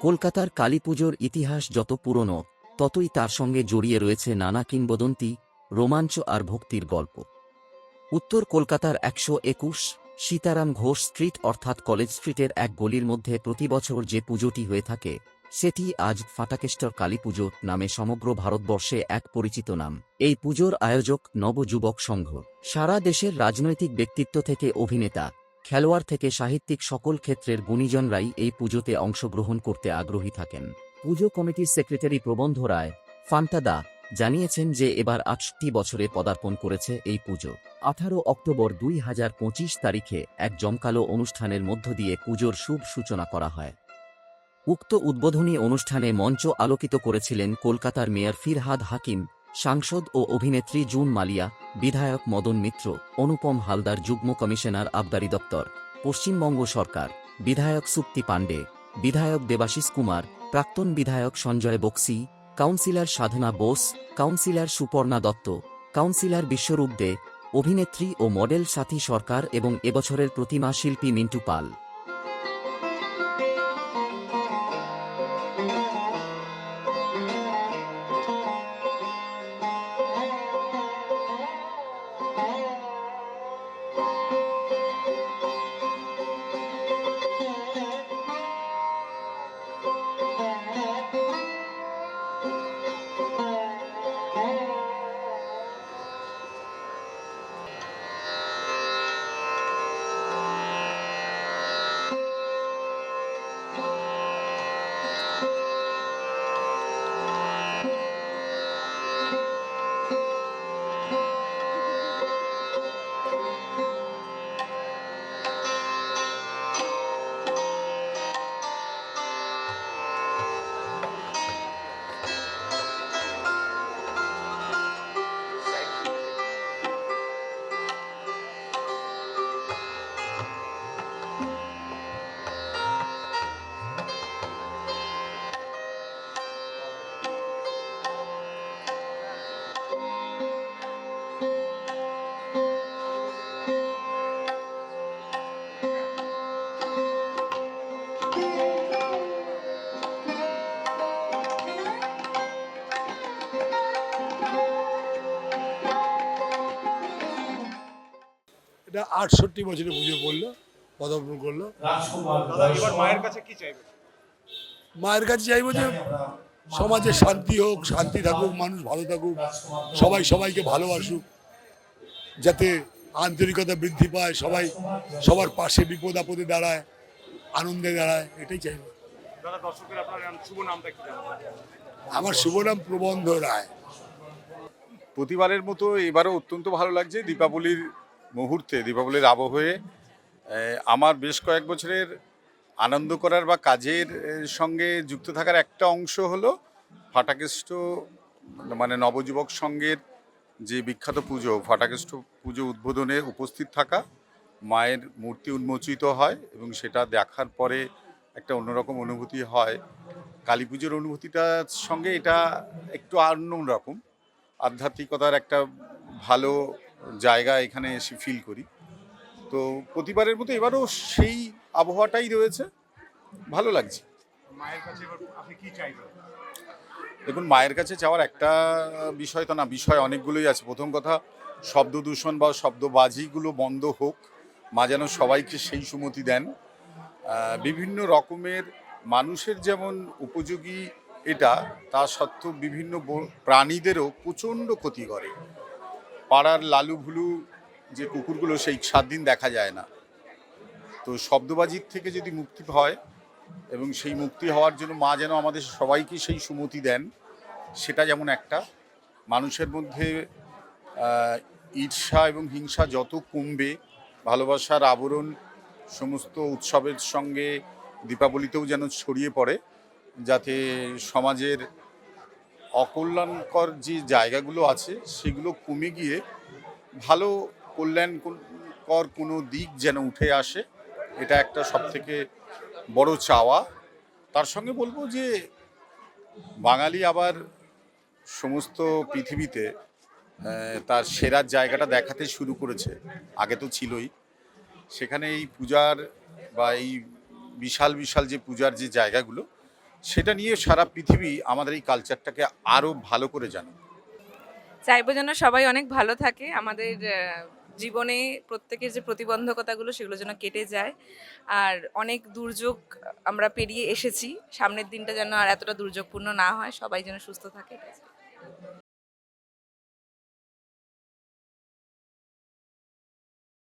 কলকাতার কালী পুজোর ইতিহাস যত পুরনো, ততই তার সঙ্গে জড়িয়ে রয়েছে নানা কিংবদন্তি, রোমাঞ্চ আর ভক্তির গল্প। উত্তর কলকাতার একশো একুশ সীতারাম ঘোষ স্ট্রিট অর্থাৎ কলেজ স্ট্রিটের এক গলির মধ্যে প্রতি বছর যে পুজোটি হয়ে থাকে, সেটি আজ ফাটাকেষ্টর কালী পুজো নামে সমগ্র ভারতবর্ষে এক পরিচিত নাম। এই পুজোর আয়োজক নবযুবক সংঘ। সারা দেশের রাজনৈতিক ব্যক্তিত্ব থেকে অভিনেতা খেলোয়াড় থেকে সাহিত্যিক সকল ক্ষেত্রের গুণীজনরাই এই পুজোতে অংশগ্রহণ করতে আগ্রহী থাকেন। পুজো কমিটির সেক্রেটারি প্রবন্ধ রায় ফান্টাদা জানিয়েছেন যে এবার আটষট্টি বছরে পদার্পণ করেছে এই পুজো। আঠারো অক্টোবর দুই হাজার পঁচিশ তারিখে এক জমকালো অনুষ্ঠানের মধ্য দিয়ে পুজোর শুভ সূচনা করা হয়। উক্ত উদ্বোধনী অনুষ্ঠানে মঞ্চ আলোকিত করেছিলেন কলকাতার মেয়র ফিরহাদ হাকিম সাংসদ ও অভিনেত্রী জুন মালিয়া, বিধায়ক মদন মিত্র, অনুপম হালদার যুগ্ম কমিশনার আবদারি দপ্তর, পশ্চিমবঙ্গ সরকার, বিধায়ক সুপ্তি পাণ্ডে, বিধায়ক দেবাশিস কুমার, প্রাক্তন বিধায়ক Sanjay Bakshi, councillor Sadhana Bose, councillor Suparna Dutta, councillor Biswarup De, অভিনেত্রী ও মডেল সাথী সরকার এবং এবছরের প্রতিমা শিল্পী মিন্টু পাল। এটা আটষট্টি বছরে পুজো করল পদার্পণ করল। মায়ের কাছে কি চাইবে? মায়ের কাছে চাইব যে সমাজে শান্তি হোক শান্তি থাকুক মানুষ ভালো থাকুক সবাই সবাইকে ভালোবাসুক যাতে আন্তরিকতা বৃদ্ধি পায় সবাই সবার পাশে বিপদ আপদে দাঁড়ায় আনন্দে দাঁড়ায় এটাই চাইব। দাদা দর্শকের আপনার নাম শুভ নামটা কি জানেন। আমার শুভ নাম প্রবন্ধ রায়। প্রতিবারের মতো এবারও অত্যন্ত ভালো লাগছে। দীপাবলির মুহূর্তে দীপাবলির আবহে আমার বেশ কয়েক বছরের আনন্দ করার বা কাজের সঙ্গে যুক্ত থাকার একটা অংশ হলো ফাটাকেষ্ট মানে নবযুবক সংঘের যে বিখ্যাত পুজো, ফাটাকেষ্ট পুজো উদ্বোধনে উপস্থিত থাকা, মায়ের মূর্তি উন্মোচিত হয় এবং সেটা দেখার পরে একটা অন্যরকম অনুভূতি হয়। কালী পুজোর অনুভূতিটার সঙ্গে এটা একটু অন্য রকম আধ্যাত্মিকতার একটা ভালো জায়গা এখানে এসে ফিল করি। তো প্রতিবারের মতো এবারও সেই আবহাওয়াটাই রয়েছে। ভালো লাগছে। মায়ের কাছে আপনি কি চাইবেন? দেখুন মায়ের কাছে যাওয়ার একটা বিষয় তো না বিষয় অনেকগুলোই আছে। প্রথম কথা শব্দ দূষণ বা শব্দবাজিগুলো বন্ধ হোক মা যেন সবাইকে সেই সুমতি দেন। বিভিন্ন রকমের মানুষের যেমন উপযোগী এটা তা সত্ত্বেও বিভিন্ন প্রাণীদেরও প্রচণ্ড ক্ষতি করে। পাড়ার লালু ভুলু যে কুকুরগুলো সেই সাত দিন দেখা যায় না। তো শব্দবাজির থেকে যদি মুক্তি হয় এবং সেই মুক্তি হওয়ার জন্য মা যেন আমাদের সবাইকে সেই সুমতি দেন, সেটা যেমন একটা, মানুষের মধ্যে ঈর্ষা এবং হিংসা যত কমবে, ভালোবাসার আবরণ সমস্ত উৎসবের সঙ্গে দীপাবলিতেও যেন ছড়িয়ে পড়ে, যাতে সমাজের অকল্যাণকর যে জায়গাগুলো আছে, সেগুলো কমে গিয়ে ভালো কল্যাণকর কোনো দিক যেন উঠে আসে, এটা একটা সবথেকে বড় চাওয়া। তার সঙ্গে বলব যে বাঙালি আবার সমস্ত পৃথিবীতে তার সেরার জায়গাটা দেখাতে শুরু করেছে, আগে তো ছিলই। সেখানে এই পূজার বা এই বিশাল বিশাল যে পূজার যে জায়গাগুলো সেটা নিয়ে সারা পৃথিবী আমাদের এই কালচারটাকে আরও ভালো করে জানুক চাইব যেন সবাই অনেক ভালো থাকে। আমাদের জীবনে প্রত্যেকের যে প্রতিবন্ধকতাগুলো সেগুলো যেন কেটে যায়। আর অনেক দুর্যোগ আমরা পেরিয়ে এসেছি। সামনের দিনটা যেন আর এতটা দুর্যোগপূর্ণ না হয়। সবাই যেন সুস্থ থাকে।